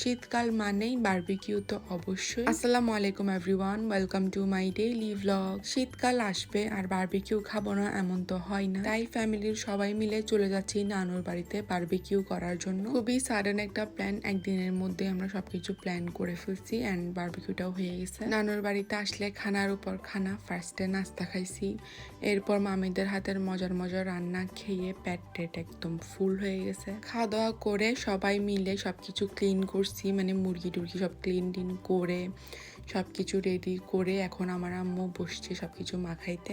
শীতকাল মানেই বারবিকিউ তো অবশ্যই। আসসালামু আলাইকুম everyone welcome to my daily vlog শীতকাল আসবে আর বারবিকিউ খাব না এমন তো হয় না। তাই ফ্যামিলির সবাই মিলে চলে যাচ্ছি নানুর বাড়িতে বারবিকিউ করার জন্য। খুবই সাডেন একটা প্ল্যান একদিনের মধ্যে আমরা সবকিছু প্ল্যান করে ফেলছি অ্যান্ড বারবিকিউটাও হয়ে গেছে। নানুর বাড়িতে আসলে খানার উপর খানা ফার্স্টে নাস্তা খাইছি। এরপর মামিদের হাতের মজার মজার রান্না খেয়ে পেট টেট একদম ফুল হয়ে গেছে। খাওয়া দাওয়া করে সবাই মিলে সবকিছু ক্লিন করছি মানে মুরগি টুরগি সব ক্লিন টিন করে সব কিছু রেডি করে এখন আমার আম্মু বসছে সব কিছু মাখাইতে।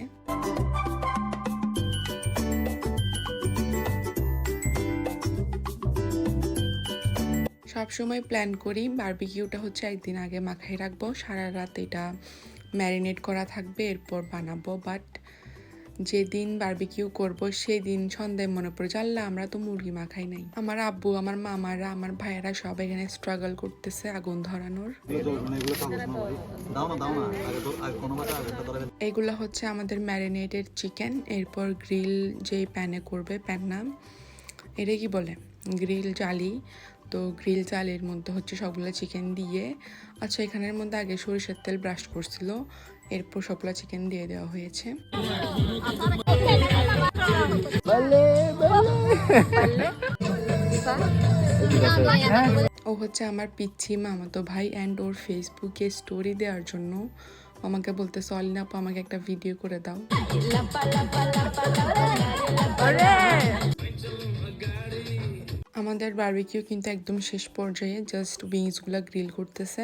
সব সময় প্ল্যান করি বারবিকিউটা হচ্ছে একদিন আগে মাখাই রাখব, সারা রাত এটা ম্যারিনেট করা থাকবে, এরপর বানাবো বাট যেদিন বারবিকিউ করব সেই দিন সন্ধ্যায় মনে পড়ে জানলা আমরা তো মুরগি মাখাই নাই। আমার আব্বু, আমার মামারা, আমার ভাইয়েরা সব এখানে স্ট্রাগল করতেছে আগুন ধরানোর। এগুলো হচ্ছে আমাদের ম্যারিনেটেড চিকেন এরপর গ্রিল যেই প্যানে করবে প্যান নাম এটা কি বলে? গ্রিল জালি তো গ্রিল জালির মধ্যে হচ্ছে সবগুলো চিকেন দিয়ে আচ্ছা এখানের মধ্যে আগে সরিষার তেল ব্রাশ করছিল এরপর সবগুলো চিকেন দিয়ে দেওয়া হয়েছে ও হচ্ছে আমার পিচ্ছি মামাতো ভাই অ্যান্ড ওর ফেসবুকে স্টোরি দেওয়ার জন্য আমাকে বলতে সলি না আমাকে একটা ভিডিও করে দাও আমাদের বারবিকিউ কিন্তু একদম শেষ পর্যায়ে জাস্ট উইংসগুলো গ্রিল করতেছে।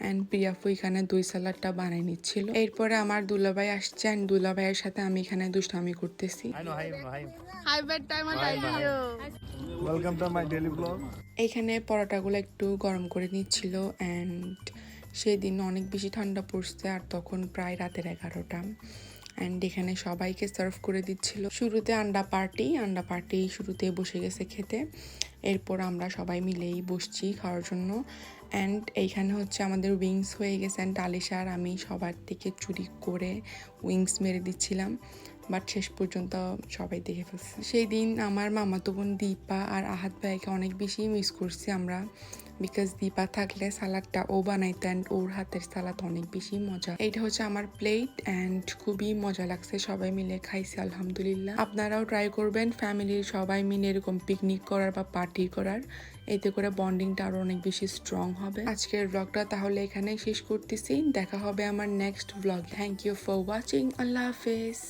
অ্যান্ড প্রিয়াফু এখানে দই সালাডটা বানিয়ে নিচ্ছিল। এরপরে আমার দুলাভাই আসছে অ্যান্ড দুলাভাইয়ের সাথে আমি এখানে দুষ্টামি করতেছি। এখানে পরোটাগুলো একটু গরম করে নিচ্ছিল অ্যান্ড সেদিন অনেক বেশি ঠান্ডা পড়ছে আর তখন প্রায় রাতের এগারোটা। অ্যান্ড এখানে সবাইকে সার্ভ করে দিচ্ছিল। শুরুতে আন্ডা পার্টি আন্ডা পার্টি শুরুতে বসে গেছে খেতে। এরপর আমরা সবাই মিলেই বসছি খাওয়ার জন্য। অ্যান্ড এইখানে হচ্ছে আমাদের উইংস হয়ে গেছে। অ্যান্ড আলিশার আমি সবার থেকে চুরি করে উইংস মেরে দিচ্ছিলাম। বাট শেষ পর্যন্ত সবাই দেখে ফেলছে। সেই দিন আমার মামাতো বোন দীপা আর আহাত ভাইকে অনেক বেশি মিস করছি আমরা। বিকজ দীপা থাকলে সালাদটা ও বানাইতো অ্যান্ড ওর হাতের সালাদ অনেক বেশি মজা। এটা হচ্ছে আমার প্লেট অ্যান্ড খুবই মজা লাগছে। সবাই মিলে খাইছি, আলহামদুলিল্লাহ। আপনারাও ট্রাই করবেন ফ্যামিলির সবাই মিলে এরকম পিকনিক করার বা পার্টি করার। এতে করে বন্ডিংটা আরও অনেক বেশি স্ট্রং হবে। আজকের ব্লগটা তাহলে এখানে শেষ করতেছি। দেখা হবে আমার next blog thank you for watching আল্লাহ হাফেজ।